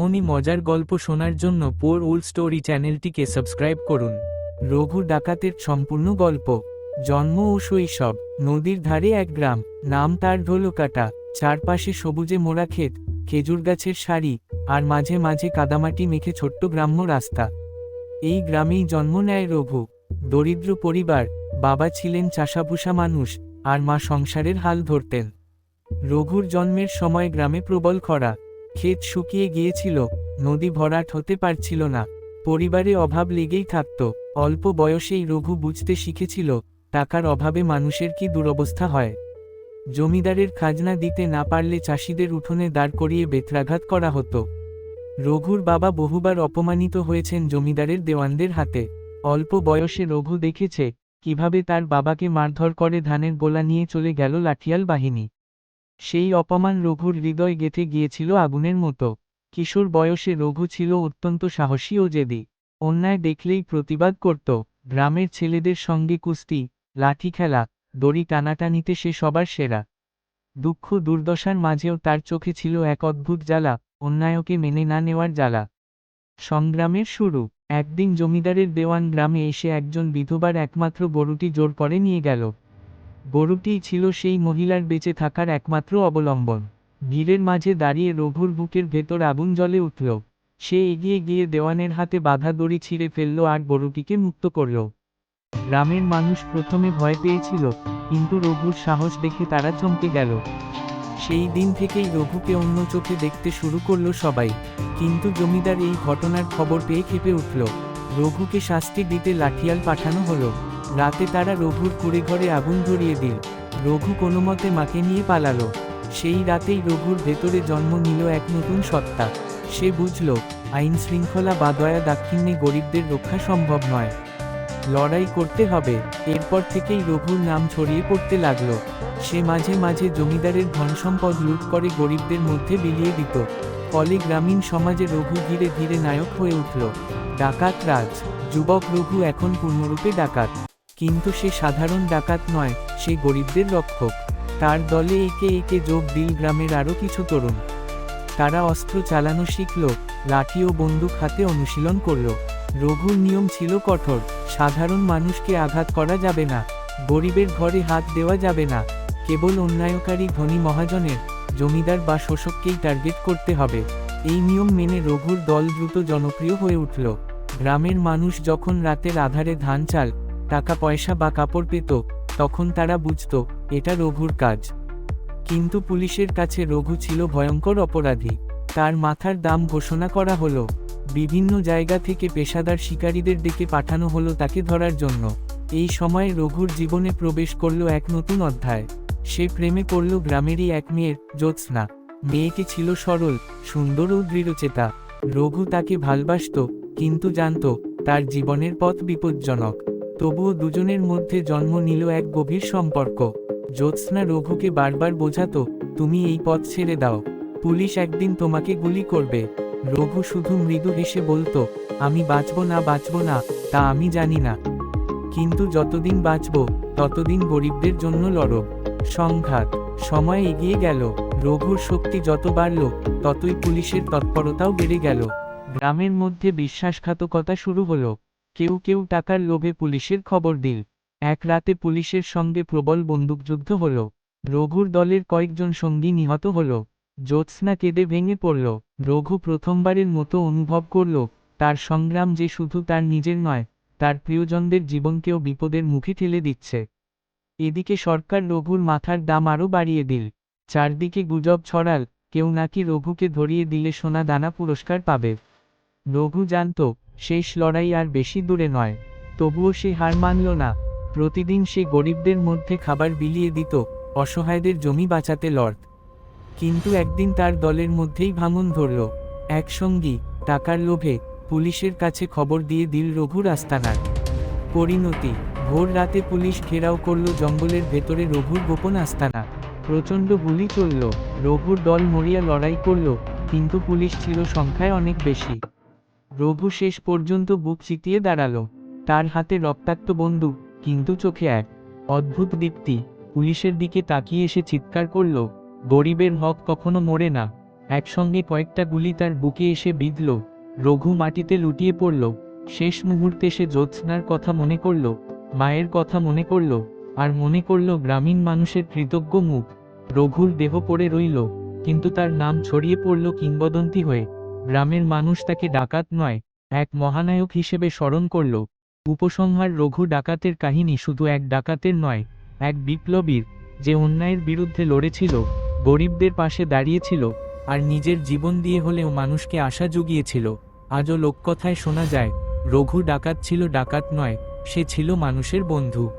এমনই মজার গল্প শোনার জন্য পোর ওল্ড স্টোরি চ্যানেলটিকে সাবস্ক্রাইব করুন। রঘু ডাকাতের সম্পূর্ণ গল্প। জন্ম ও শৈশব। নদীর ধারে এক গ্রাম। নাম তার ঢোলকাটা। চারপাশে সবুজে মোড়া ক্ষেত। খেজুর গাছের সারি। আর মাঝে মাঝে কাদামাটি মেখে ছোট্ট গ্রাম্য রাস্তা। এই গ্রামেই জন্ম নেয় রঘু। দরিদ্র পরিবার। বাবা ছিলেন চাষাভুষা মানুষ। আর মা সংসারের হাল ধরতেন। রঘুর জন্মের সময় গ্রামে প্রবল খরা। ক্ষেত শুকিয়ে গিয়েছিল, নদী ভরাট হতে পারছিল না। পরিবারে অভাব লেগেই থাকত। অল্প বয়সেই রঘু বুঝতে শিখেছিল, টাকার অভাবে মানুষের কি দুরবস্থা হয়। জমিদারের খাজনা দিতে না পারলে চাষিদের উঠোনে দাঁড় করিয়ে বেত্রাঘাত করা হতো। রঘুর বাবা বহুবার অপমানিত হয়েছেন জমিদারের দেওয়ানদের হাতে। অল্প বয়সে রঘু দেখেছে, কীভাবে তার বাবাকে মারধর করে ধানের গোলা নিয়ে চলে গেল লাঠিয়াল বাহিনী। সেই অপমান রঘুর হৃদয় গেঁথে গিয়েছিল আগুনের মতো। কিশোর বয়সে রঘু ছিল অত্যন্ত সাহসী ও জেদি। অন্যায় দেখলেই প্রতিবাদ করত। গ্রামের ছেলেদের সঙ্গে কুস্তি, লাঠি খেলা, দড়ি টানাটানিতে সে সবার সেরা। দুঃখ দুর্দশার মাঝেও তার চোখে ছিল এক অদ্ভুত জ্বালা, অন্যায়কে মেনে না নেওয়ার জ্বালা। সংগ্রামের শুরু। একদিন জমিদারের দেওয়ান গ্রামে এসে একজন বিধবার একমাত্র গরুটি জোর করে নিয়ে গেল। গরুটিই ছিল সেই মহিলার বেঁচে থাকার একমাত্র অবলম্বন। ভিড়ের মাঝে দাঁড়িয়ে রঘুর বুকের ভেতর আগুন জ্বলে উঠল। সে এগিয়ে গিয়ে দেওয়ানের হাতে বাধা দড়ি ছিঁড়ে ফেলল আর গরুটিকে মুক্ত করল। গ্রামের মানুষ প্রথমে ভয় পেয়েছিল, কিন্তু রঘুর সাহস দেখে তারা চমকে গেল। সেই দিন থেকেই রঘুকে অন্য চোখে দেখতে শুরু করল সবাই, কিন্তু জমিদার এই ঘটনার খবর পেয়ে খেপে উঠল। রঘুকে শাস্তি দিতে লাঠিয়াল পাঠানো হলো। রাতে তারা রঘুর কুড়ে ঘরে আগুন ধরিয়ে দিল। রঘু কোনো মতে মাকে নিয়ে পালালো। সেই রাতেই রঘুর ভেতরে জন্ম নিল এক নতুন সত্তা। সে বুঝল, আইন শৃঙ্খলা বা দয়া দাক্ষিণ্যে গরিবদের রক্ষা সম্ভব নয়। লড়াই করতে হবে। এরপর থেকেই রঘুর নাম ছড়িয়ে পড়তে লাগল। সে মাঝে মাঝে জমিদারের ধনসম্পদ লুট করে গরিবদের মধ্যে বিলিয়ে দিত। ফলে গ্রামীণ সমাজে রঘু ধীরে ধীরে নায়ক হয়ে উঠল। ডাকাত রাজ। যুবক রঘু এখন পূর্ণরূপে ডাকাত। কিন্তু সে সাধারণ ডাকাত নয়, সে গরিবদের রক্ষক। তার দলে একে একে যোগ দিল গ্রামের আরও কিছু তরুণ। তারা অস্ত্র চালানো শিখল, লাঠি ও বন্দুক হাতে অনুশীলন করল। রঘুর নিয়ম ছিল কঠোর, সাধারণ মানুষকে আঘাত করা যাবে না, গরিবের ঘরে হাত দেওয়া যাবে না, কেবল অন্যায়কারী ধনী মহাজনের, জমিদার বা শোষককেই টার্গেট করতে হবে। এই নিয়ম মেনে রঘুর দল দ্রুত জনপ্রিয় হয়ে উঠল। গ্রামের মানুষ যখন রাতের আধারে ধান চাল টাকা পয়সা বা কাপড় পেত, তখন তারা বুঝত, এটা রঘুর কাজ। কিন্তু পুলিশের কাছে রঘু ছিল ভয়ঙ্কর অপরাধী। তার মাথার দাম ঘোষণা করা হলো, বিভিন্ন জায়গা থেকে পেশাদার শিকারীদের ডেকে পাঠানো হলো তাকে ধরার জন্য। এই সময়ে রঘুর জীবনে প্রবেশ করল এক নতুন অধ্যায়। সে প্রেমে পড়ল গ্রামেরই এক মেয়ের, জ্যোৎস্না। মেয়েটি ছিল সরল, সুন্দর ও দৃঢ়চেতা। রঘু তাকে ভালবাসত, কিন্তু জানত, তার জীবনের পথ বিপজ্জনক। তবুও দুজনের মধ্যে জন্ম নিল এক গভীর সম্পর্ক। জ্যোৎস্না রঘুকে বারবার বোঝাতো, তুমি এই পথ ছেড়ে দাও। পুলিশ একদিন তোমাকে গুলি করবে। রঘু শুধু মৃদু হেসে বলতো, আমি বাঁচব না বাঁচব না, তা আমি জানি না। কিন্তু যতদিন বাঁচব, ততদিন গরিবদের জন্য লড়ব সংঘাত, সময় এগিয়ে গেল। রঘুর শক্তি যত বাড়ল, ততই পুলিশের তৎপরতাও বেড়ে গেল। গ্রামের মধ্যে বিশ্বাসঘাতকতা শুরু হলো। কেউ কেউ টাকার লোভে পুলিশের খবর দিল এক রাতে পুলিশের সঙ্গে প্রবল বন্দুকযুদ্ধ হল। রঘুর দলের কয়েকজন সঙ্গী নিহত হল। জ্যোৎস্না কেঁদে ভেঙে পড়ল। রঘু প্রথমবারের মতো অনুভব করল, তার সংগ্রাম যে শুধু তার নিজের নয়, তার প্রিয়জনদের জীবনকেও বিপদের মুখে ঠেলে দিচ্ছে। এদিকে সরকার রঘুর মাথার দাম আরও বাড়িয়ে দিল। চারদিকে গুজব ছড়াল, কেউ নাকি রঘুকে ধরিয়ে দিলে সোনা দানা পুরস্কার পাবে। রঘু জানত শেষ লড়াই আর বেশি দূরে নয়। তবুও সে হার মানল না। প্রতিদিন সে গরিবদের মধ্যে খাবার বিলিয়ে দিত, অসহায়দের জমি বাঁচাতে লড়ত। কিন্তু একদিন তার দলের মধ্যেই ভাঙন ধরল। এক সঙ্গী, টাকার লোভে, পুলিশের কাছে খবর দিয়ে দিল রঘুর আস্তানার পরিণতি, ভোর রাতে পুলিশ ঘেরাও করল জঙ্গলের ভেতরে রঘুর গোপন আস্তানা। প্রচণ্ড গুলি চলল। রঘুর দল মরিয়া লড়াই করল, কিন্তু পুলিশ ছিল সংখ্যায় অনেক বেশি। রঘু শেষ পর্যন্ত বুক চিতিয়ে দাঁড়াল। তার হাতে রক্তাক্ত বন্দুক, কিন্তু চোখে এক অদ্ভুত দীপ্তি পুলিশের দিকে তাকিয়ে এসে চিৎকার করল, গরিবের হক কখনো মরে না। একসঙ্গে কয়েকটা গুলি তার বুকে এসে বিঁধল। রঘু মাটিতে লুটিয়ে পড়ল। শেষ মুহূর্তে সে জ্যোৎস্নার কথা মনে করল, মায়ের কথা মনে করল, আর মনে করল গ্রামীণ মানুষের কৃতজ্ঞ মুখ। রঘুর দেহ পড়ে রইল, কিন্তু তার নাম ছড়িয়ে পড়ল কিংবদন্তি হয়ে। গ্রামের মানুষ তাকে ডাকাত নয়, এক মহানায়ক হিসেবে স্মরণ করল। উপসংহার রঘু ডাকাতের কাহিনী শুধু এক ডাকাতের নয়, এক বিপ্লবীর, যে অন্যায়ের বিরুদ্ধে লড়েছিল, গরিবদের পাশে দাঁড়িয়েছিল, আর নিজের জীবন দিয়ে হলেও মানুষকে আশা জুগিয়েছিল। আজও লোককথায় শোনা যায়, রঘু ডাকাত ছিল ডাকাত নয়, সে ছিল মানুষের বন্ধু।